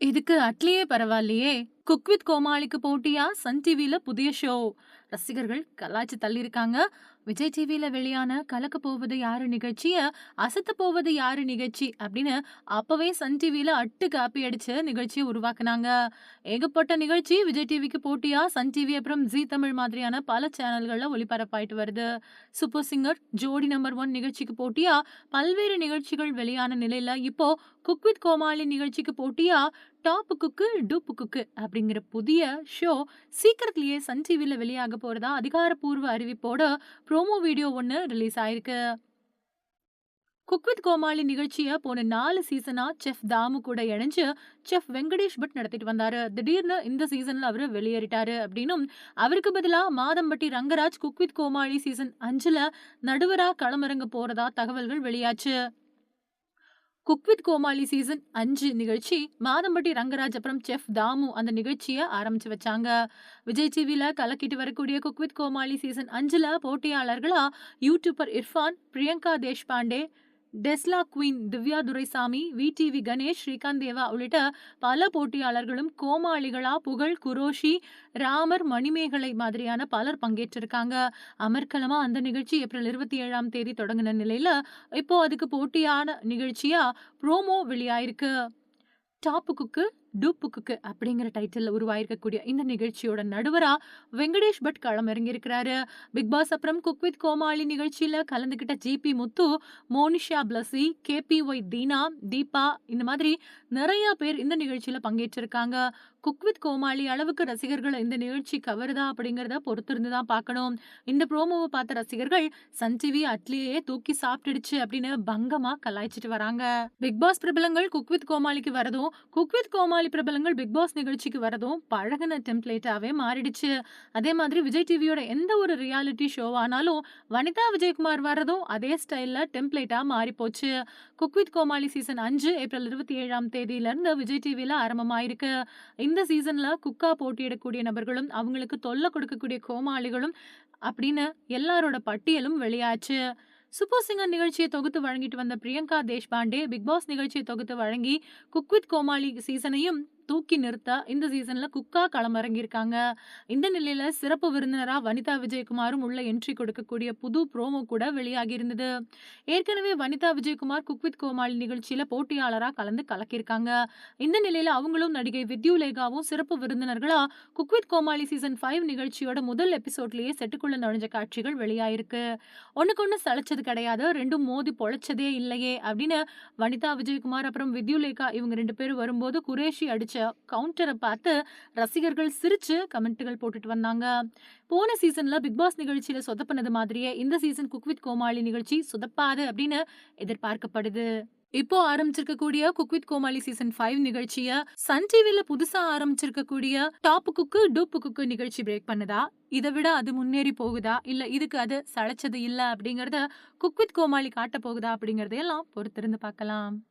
இதுக்கு அட்லியே பரவாயில்லையே! Cook with கோமாளிக்கு போட்டியா சன் டிவியில புதிய ஷோ. ரசிகர்கள் கலாச்சி தள்ளியிருக்காங்க. விஜய் டிவியில வெளியான கலக்க போவது யாரு நிகழ்ச்சிய, அசத்தப் போவது யாரு நிகழ்ச்சி அப்படின்னு அப்பவே சன் டிவியில அட்டு காப்பி அடிச்சு நிகழ்ச்சியை உருவாக்குனாங்க. ஏகப்பட்ட நிகழ்ச்சி விஜய் டிவிக்கு போட்டியா சன் டிவி அப்புறம் ஜீ தமிழ் மாதிரியான பல சேனல்கள்ல ஒளிபரப்பாயிட்டு வருது. Super singer, Jodi number one நிகழ்ச்சிக்கு போட்டியா பல்வேறு நிகழ்ச்சிகள் வெளியான நிலையில இப்போ குக் வித் கோமாளி நிகழ்ச்சிக்கு போட்டியா டாப் குக்கு, டூப் குக்கு அப்படிங்கிற புதிய ஷோ சீக்கிரத்திலேயே சன் டிவியில் வெளியாக போகிறதா அதிகாரப்பூர்வ அறிவிப்போட ப்ரோமோ வீடியோ ஒன்று ரிலீஸ் ஆயிருக்கு. குக் வித் கோமாளி நிகழ்ச்சியை போன நாலு சீசனா செஃப் தாமு கூட இணைஞ்சு செஃப் வெங்கடேஷ் பட் நடத்திட்டு வந்தாரு. திடீர்னு இந்த சீசன்ல அவரு வெளியேறிட்டாரு அப்படின்னும், அவருக்கு பதிலா Madhampatty Rangaraj cook with Komali season அஞ்சுல நடுவரா களமிறங்க போறதா தகவல்கள் வெளியாச்சு. குக் வித் கோமாளி சீசன் அஞ்சு நிகழ்ச்சி மாதம்பட்டி ரங்கராஜ் அப்புறம் செஃப் தாமு அந்த நிகழ்ச்சிய ஆரம்பிச்சு வச்சாங்க. விஜய் டிவில கலக்கிட்டு வரக்கூடிய குக் வித் கோமாளி சீசன் 5ல போட்டியாளர்களா YouTuber Irfan, Priyanka Deshpande, Tesla queen Divya Duraisamy, VTV Ganesh, Srikanth Deva உள்ளிட்ட பல போட்டியாளர்களும் கோமாளிகளா புகழ், குரோஷி, ராமர், மணிமேகலை மாதிரியான பலர் பங்கேற்றிருக்காங்க. அமர்க்கலமா அந்த நிகழ்ச்சி ஏப்ரல் 27ஆம் தேதி தொடங்கின நிலையில, இப்போ அதுக்கு போட்டியான நிகழ்ச்சியா ப்ரோமோ வெளியாயிருக்கு. டாப்பு குக்கு, டூப்புக்கு அப்படிங்கிற டைட்டில் உருவாயிருக்கக்கூடிய இந்த நிகழ்ச்சியோட நடுவரா வெங்கடேஷ் பட் களம் இறங்கியிருக்கிறாரு பிக் பாஸ் அப்புறம் குக் வித் கோமாளி நிகழ்ச்சியில கலந்துக்கிட்ட GP Muthu, Monisha Blessy KP Y Dheena, Deepa இந்த மாதிரி நிறைய பேர் இந்த நிகழ்ச்சியில பங்கேற்றிருக்காங்க. குக் வித் கோமாளி அளவுக்கு ரசிகர்கள் இந்த நிகழ்ச்சி கவருதா அப்படிங்கிறத பொறுத்திருந்து தான் பார்க்கணும். இந்த ப்ரோமோவை பார்த்த ரசிகர்கள் சன் டிவி அட்லியே தூக்கி சாப்பிட்டுடுச்சு அப்படின்னு பங்கமா கலாய்ச்சிட்டு வராங்க. பிக் பாஸ் பிரபலங்கள் குக் வித் கோமாளிக்கு வரதும், குக் வித் கோமாளி பிரபலங்கள் பிக் பாஸ் நிகழ்ச்சிக்கு வரதும் பழகின டெம்ப்ளேட்டாவே மாறிடுச்சு. அதே மாதிரி விஜய் டிவியோட எந்த ஒரு ரியாலிட்டி ஷோவானாலும் வனிதா விஜயகுமார் வர்றதும் அதே ஸ்டைலில் டெம்ப்ளேட்டாக மாறிப்போச்சு. குக் வித் கோமாளி சீசன் அஞ்சு ஏப்ரல் இருபத்தி ஏழாம் தேதியிலேருந்து விஜய் டிவியில் ஆரம்பமாயிருக்கு. இந்த சீசனில் குக்கா போட்டியிடக்கூடிய நபர்களும், அவங்களுக்கு தொல்லை கொடுக்கக்கூடிய கோமாளிகளும் அப்படின்னு எல்லாரோட பட்டியலும் வெளியாச்சு. சூப்பர் சிங்கர் நிகழ்ச்சியை தொகுத்து வழங்கிட்டு வந்த பிரியங்கா தேஷ்பாண்டே, பிக் பாஸ் நிகழ்ச்சியை தொகுத்து வழங்கி குக் வித் கோமாளி சீசனையும் தூக்கி நிறுத்த இந்த சீசன்ல குக்கா களமிறங்கியிருக்காங்க. இந்த நிலையில சிறப்பு விருந்தினரா வனிதா விஜயகுமாரும் உள்ள என்ட்ரி கொடுக்கக்கூடிய புது ப்ரோமோ கூட வெளியாகியிருந்தது. ஏற்கனவே வனிதா விஜயகுமார் குக் வித் கோமாளி நிகழ்ச்சியில போட்டியாளராக கலந்து கலக்கியிருக்காங்க. இந்த நிலையில அவங்களும் நடிகை வித்யுலேகாவும் சிறப்பு விருந்தினர்களா Cook with Comali season five நிகழ்ச்சியோட முதல் எபிசோட்லயே செட்டுக்குள்ள நுழைஞ்ச காட்சிகள் வெளியாயிருக்கு. ஒண்ணுக்கொண்ணு சளைச்சது கிடையாது. ரெண்டும் மோதி பொழச்சதே இல்லையே அப்படின்னு வனிதா விஜயகுமார் அப்புறம் வித்யுலேகா இவங்க ரெண்டு பேரும் வரும்போது குரேஷி அடிச்ச கவுண்டரை பார்த்து ரசிகர்கள் சிரிச்சு கமெண்ட்டுகள் போட்டுட்டு வந்தாங்க. போன சீசன்ல பிக் பாஸ் நிகழ்ச்சியில சொதப்பினது மாதிரியே இந்த சீசன் குக் வித் கோமாளி நிகழ்ச்சி சொதப்பாது அப்படின்னு எதிர்பார்க்கப்படுது. இப்போ ஆரம்பிச்சிருக்கக்கூடிய Cook with Comali season five நிகழ்ச்சிய Sun டிவில புதுசா ஆரம்பிச்சிருக்கக்கூடிய டாப் குக்கு, டூப் குக்கு நிகழ்ச்சி பிரேக் பண்ணுதா? இதை விட அது முன்னேறி போகுதா? இல்ல இதுக்கு அது சளைச்சது இல்ல அப்படிங்கறத குக் வித் கோமாளி காட்ட போகுதா? அப்படிங்கிறதையெல்லாம் பொறுத்திருந்து பார்க்கலாம்.